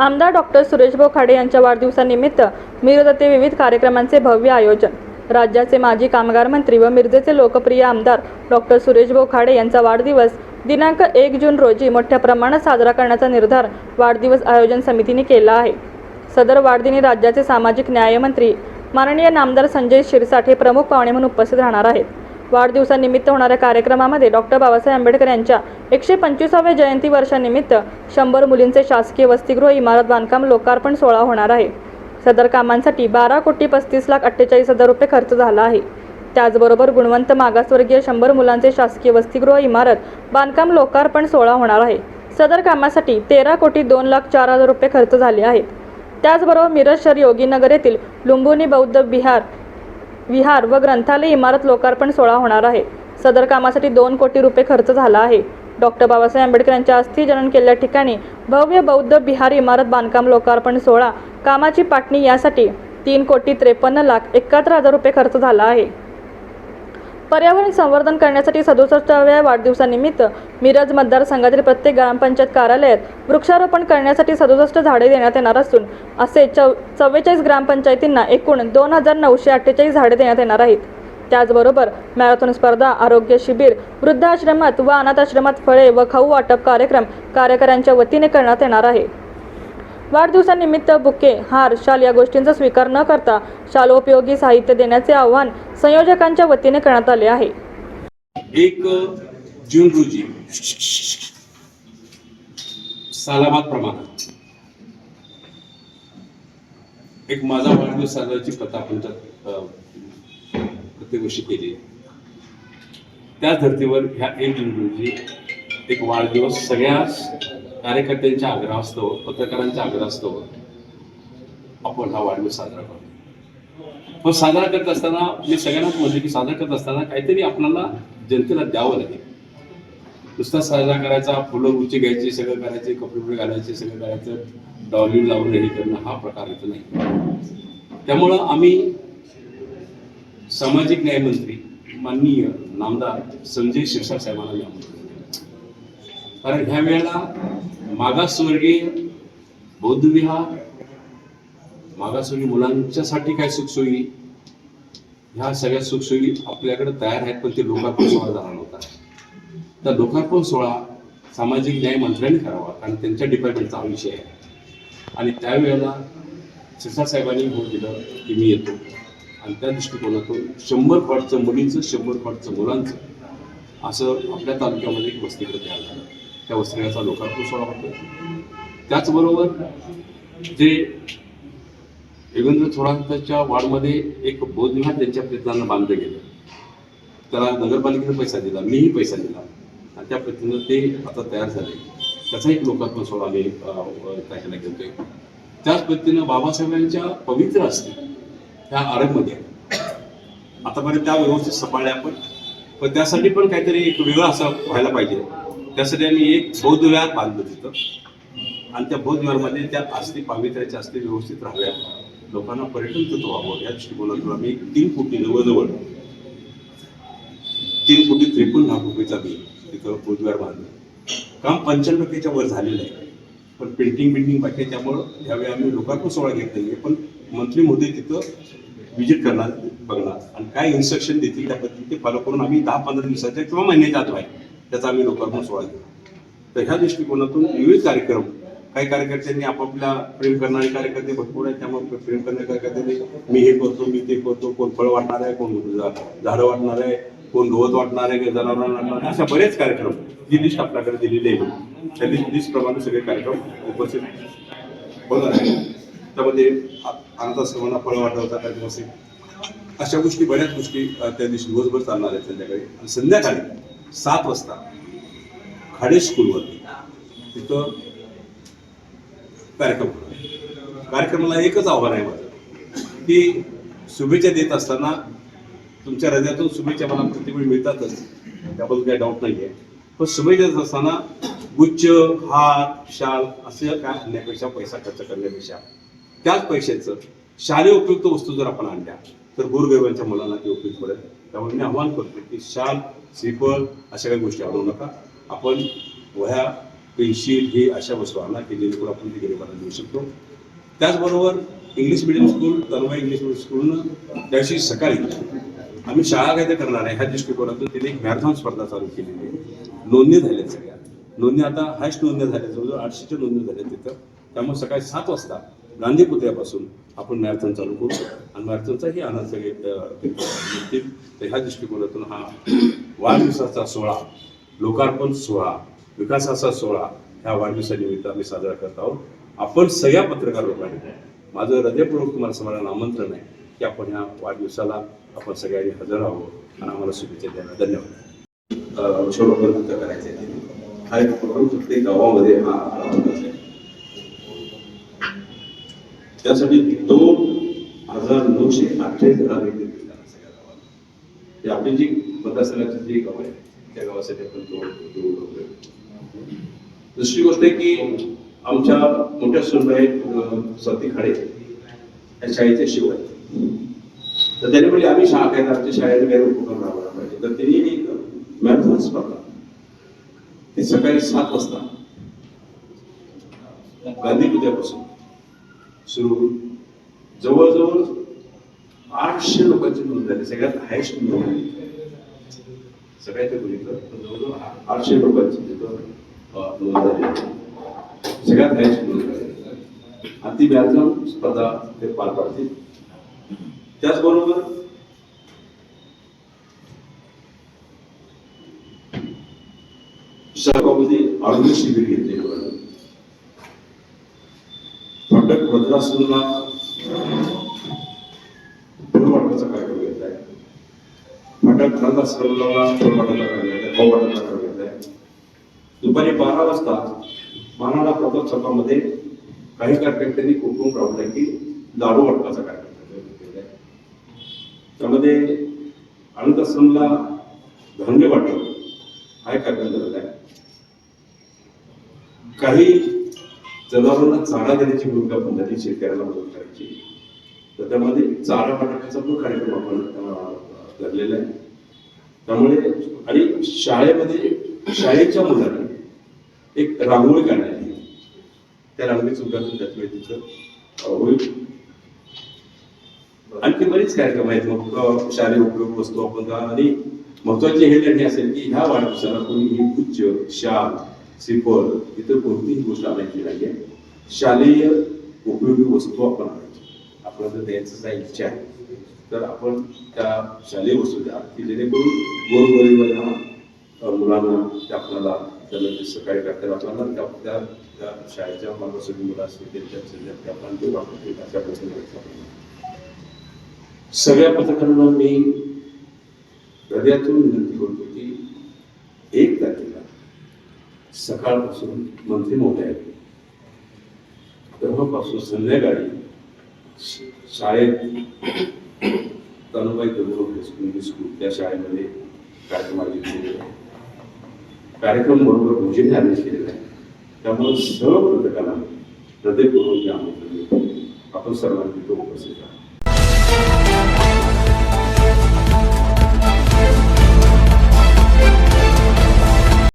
आमदार डॉक्टर सुरेश बोखाडे यांच्या वाढदिवसानिमित्त मिरजते विविध कार्यक्रमांचे भव्य आयोजन. राज्याचे माजी कामगार मंत्री व मिरजेचे लोकप्रिय आमदार डॉक्टर सुरेश बोखाडे यांचा वाढदिवस दिनांक एक जून रोजी मोठ्या प्रमाणात साजरा करण्याचा निर्धार वाढदिवस आयोजन समितीने केला आहे. सदर वाढदिनी राज्याचे सामाजिक न्यायमंत्री माननीय नामदार संजय शिरसाठ हे प्रमुख पाहुणे म्हणून उपस्थित राहणार आहेत. वाढदिवसानिमित्त होणाऱ्या कार्यक्रमामध्ये डॉक्टर बाबासाहेब आंबेडकर यांच्या एकशे पंचवीसाव्या जयंती वर्षानिमित्त शंभर मुलींचे शासकीय वसतिगृह इमारत बांधकाम लोकार्पण सोहळा होणार आहे. सदर कामांसाठी बारा कोटी पस्तीस लाख अठ्ठेचाळीस हजार रुपये खर्च झाला आहे. त्याचबरोबर गुणवंत मागासवर्गीय शंभर मुलांचे शासकीय वसतिगृह इमारत बांधकाम लोकार्पण सोहळा होणार आहे. सदर कामासाठी तेरा कोटी दोन लाख चार हजार रुपये खर्च झाले आहेत. त्याचबरोबर मिरज शहर योगीनगर येथील लुंबुनी बौद्ध बिहार विहार व ग्रंथालय इमारत लोकार्पण सोहळा होणार आहे. सदर कामासाठी दोन कोटी रुपये खर्च झाला आहे. डॉक्टर बाबासाहेब आंबेडकर यांच्या अस्थिजनन केलेल्या ठिकाणी भव्य बौद्ध बिहार इमारत बांधकाम लोकार्पण सोहळा. कामाची पाटणी यासाठी तीन कोटी त्रेपन्न लाख एकाहत्तर हजार रुपये खर्च झाला आहे. पर्यावरण संवर्धन करण्यासाठी सदुसष्टाव्या वाढदिवसानिमित्त मिरज मतदारसंघातील प्रत्येक ग्रामपंचायत कार्यालयात वृक्षारोपण करण्यासाठी सदुसष्ट झाडे देण्यात येणार असून असे चौ चव्वेचाळीस ग्रामपंचायतींना एकूण दोन हजार नऊशे अठ्ठेचाळीस झाडे देण्यात येणार आहेत. त्याचबरोबर मॅरेथॉन स्पर्धा आरोग्य शिबिर वृद्धाश्रमात व अनाथाश्रमात फळे व खाऊ वाटप कार्यक्रम कार्यकर्त्यांच्या वतीने करण्यात येणार आहे. वाढदिवसानिमित्त बुके हार शाल या गोष्टींचा स्वीकार न करता शालोपयोगी साहित्य देण्याचे आवाहन संयोजकांच्या वतीने करण्यात आले आहे. एक जून रोजी. सालाबाद प्रमाणात एक माझा वाढदिवस साजराची कथा आपण प्रत्येक वर्षी केली. त्याच धर्तीवर ह्या एक जून रोजी एक वाढदिवस सगळ्या कार्यकर्त्यांच्या आग्रहास्तव पत्रकारांच्या आग्रहास्तव आपण हा वाढदिवस साजरा करतो पण साजरा करत असताना मी सगळ्यांनाच म्हणतो की साजरा करत असताना काहीतरी आपल्याला जनतेला द्यावं लागेल. नुसता साजरा करायचा फुलं उची घ्यायची सगळं करायचे कपडे उपडे घालायचे सगळं करायचं डॉली लावून हे करणं हा प्रकार येतो नाही. त्यामुळं आम्ही सामाजिक न्यायमंत्री माननीय नामदार संजय शिरसाट साहेबांना आमंत्रण कारण ह्या वेळेला मागासवर्गीय बौद्धविहार मागासवर्गीय मुलांच्यासाठी काय सुखसोयी? ह्या सगळ्या सुखसोयी आपल्याकडे तयार आहेत पण ते लोकार्पण सोहळा झाला नव्हता. तर लोकार्पण सोहळा सामाजिक न्याय मंत्र्यांनी करावा कारण त्यांच्या डिपार्टमेंटचा हा विषय आहे. आणि त्यावेळेला शिरसाट साहेबांनी भोट दिलं की मी येतो. आणि त्या दृष्टिकोनातून शंभर फॉटचं मुलींचं शंभर फॉटचं मुलांचं असं आपल्या तालुक्यामध्ये एक वस्तीकडे तयार झालं. त्या वसतिगृहाचा लोकार्पण सोहळा होतो. त्याचबरोबर जे योगेंद्र थोरातांच्या वार्डमध्ये एक बोधविहार त्यांच्या प्रयत्नानं बांधलं गेलं. त्याला नगरपालिकेनं पैसा दिला मीही पैसा दिला. आणि त्या पद्धतीनं ते आता तयार झाले. त्याचा एक लोकात्मक सोहळा आम्ही त्याच्याला घेतोय. त्याच पद्धतीनं बाबासाहेबांच्या पवित्र असते ह्या आरंभमध्ये आतापर्यंत त्या व्यवस्थित सांभाळल्या आपण. पण त्यासाठी पण काहीतरी एक वेगळं असं व्हायला पाहिजे. त्यासाठी आम्ही एक बौद्ध विहार बांधलं तिथं. आणि त्या बौद्ध विहारमध्ये त्या आस्ती पावित्र्याच्या आस्ती व्यवस्थित राहाव्या लोकांना पर्यटन तत्व व्हावं या दृष्टिकोनातून आम्ही तीन कोटी जवळजवळ तीन कोटी त्रेपन्न लाख रुपयेचा मी तिथं बौद्ध विहार बांधलं. काम पंच्याण्णव टक्क्याच्या वर झालेलं आहे. पण पेंटिंग बिल्डिंग बाकी आहे त्यामुळं यावेळी आम्ही लोकार्पण सोहळा घेत नाही पण मंत्री मोदी तिथं व्हिजिट करणार बघणार. आणि काय इन्स्ट्रक्शन देतील त्या पद्धतीने ते फॉलो करून आम्ही दहा पंधरा दिवसाच्या किंवा महिन्याच्या आत आहे त्याचा आम्ही लोकार्पण सोहळा केला तर ह्या दृष्टिकोनातून विविध कार्यक्रम काही कार्यकर्त्यांनी आपापल्या प्रेम करणारे कार्यकर्ते भरपूर आहेत त्यामुळे प्रेम करणारे कार्यकर्त्यांनी मी हे करतो मी ते करतो कोण फळ वाटणार आहे कोण झाडं वाटणार आहे कोण गवत वाटणार आहे जनावरांना वाटणार आहे अशा बरेच कार्यक्रम जी लिस्ट आपल्याकडे दिलेली आहे. त्या लिस्ट प्रमाणे सगळे कार्यक्रम उपस्थित होणार आहे त्यामध्ये अनाथाश्रमांना फळं वाटवता कार्यक्रम असेल अशा गोष्टी बऱ्याच गोष्टी त्या दिवशी दिवसभर चालणार आहेत संध्याकाळी. आणि संध्याकाळी सात वाजता खाडे स्कूलवरती तिथं कार्यक्रम होणार. कार्यक्रमाला एकच आव्हान आहे माझं की शुभेच्छा देत असताना तुमच्या हृदयातून शुभेच्छा मला प्रतिवेळ मिळतातच त्याबद्दल काही डाऊट नाही आहे पण शुभेच्छा देत असताना गुच्छ हार शाल असं काय आणण्यापेक्षा पैसा खर्च करण्यापेक्षा त्याच पैशाचं शालेय उपयुक्त वस्तू जर आपण आणल्या तर गोरगरिबांच्या मुलांना ते उपयुक्त पडेल त्यामुळे मी आव्हान करतो की शाल श्रीफळ अशा काही गोष्टी आणू नका. आपण वह्या पेन्सिल हे अशा वस्तू आणा की जेणेकरून आपण ते गरिबांना देऊ शकतो. त्याचबरोबर English medium school Tanmay English medium स्कूलनं त्या दिवशी सकाळी आम्ही शाळा काय ते करणार आहे ह्या दृष्टिकोनातून तिने एक मॅरेथॉन स्पर्धा चालू केलेली आहे. नोंदणी झाल्या आहेत सगळ्या. नोंदणी आता हायस्ट नोंदणी झाल्या जवळजवळ आठशेच्या नोंदणी झाल्या आहेत तिथं. त्यामुळे सकाळी सात वाजता गांधी पुतळ्यापासून आपण मॅरेथॉन चालू करू. आणि मॅरेथॉनचाही आनंद सगळे घेतील तर ह्या दृष्टिकोनातून हा वाढदिवसाचा सोहळा लोकार्पण सोहळा विकासाचा सोहळा ह्या वाढदिवसानिमित्त आम्ही साजरा करत आहोत. आपण सगळ्या पत्रकार लोकांनी माझं हृदयपूर्वक तुम्हाला सगळ्यांना आमंत्रण आहे की आपण ह्या वाढदिवसाला आपण सगळ्यांनी हजर आहोत. आणि आम्हाला शुभेच्छा द्यायला धन्यवाद. वृक्षारोपण करायचे आहे. हा एक उपक्रम प्रत्येक गावामध्ये हा त्यासाठी दोन हजार नऊशे अठ्ठावीस घरा सगळ्या गावाला ते आपली जी मतदारसंघाची जी गाव आहे त्या गावासाठी आपण तो दुसरी गोष्ट आहे की आमच्या मोठ्या सुनबाई स्वाती खाडे या शाळेचे शिव आहेत. तर त्याने म्हणजे आम्ही शाळा काय आमच्या शाळेने काही उपक्रम राबवला पाहिजे. तर त्यांनी एक मॅरेथॉन स्पर्धा ते सकाळी सात वाजता. गांधी पुत्यापासून सुरू होऊन जवळजवळ आठशे लोकांची नोंद झाली. सगळ्यात हायस्ट नोंद झाली. सगळ्याच्या बघितलं तर जवळजवळ आठशे लोकांची तिथं नोंद झाली. सगळ्यात हायस्ट नोंद झाली. आणि ती मॅरेथॉन स्पर्धा ते पार पाडतील. त्याचबरोबर विशाखामध्ये आरोग्य शिबिर घेतले फटक भद्रासनला फुलवाटाचा कार्यक्रम घेतलाय फटक खानदासनला फुलवाटाचा कार्यक्रम घेतलाय भाऊवाटाचा कार्यक्रम आहे. दुपारी बारा वाजता मानाडा प्रताप सभामध्ये काही कार्यकर्त्यांनी कुटुंब राबवलाय की दारू वाटपाचा कार्यक्रम केलाय त्यामध्ये अनंत आश्रमला धान्य वाटप हा एक कार्यक्रम झालेला आहे. काही जनावरांना चारा देण्याची भूमिका पण झाली शेतकऱ्याला मदत करायची. तर त्यामध्ये चारा पाठवण्याचा पण कार्यक्रम आपण धरलेला आहे. त्यामुळे आणि शाळेमध्ये शाळेच्या मुलांनी एक रांगोळी काढायची त्या रांगोळीचं उद्घाटन त्याच वेळी तिथं होईल. आणखी बरेच कार्यक्रम आहेत. मग शालेय उपयोग वस्तू आपण आणि महत्त्वाचे हे त्यांनी असेल की ह्या वाढदिवसाला कोणीही उच्च शाल श्रीफळ इतर कोणतीही गोष्ट आणायची नाही आहे शालेय उपयोगी वस्तू आपण आणायची आपल्याला जर द्यायचं काही इच्छा आहे तर आपण त्या शालेय वस्तू द्या की जेणेकरून गोरगरिबांना अ, मुलांना ते आपल्याला त्याला ते सकाळी करतात आपल्याला त्या त्या त्या शाळेच्या मागासवर्गीय मुलं असतील त्यांच्या सध्या ते आपल्याला ते वापरतील अशा पद्धतीने सगळ्या पथकांना मी हृदयातून विनंती करतो की एक तारखेला सकाळपासून मंत्री महोदय तेव्हापासून संध्याकाळी शाळेत Tanubai Gandharva high school English school त्या शाळेमध्ये कार्यक्रम आयोजित केलेले आहे कार्यक्रम बरोबर भोजन आयोजित केलेलं आहे. त्यामुळे सर्व पत्रकारांना हृदयपूर्वक आमंत्रण आपण सर्वांनी तो उपस्थित राहा.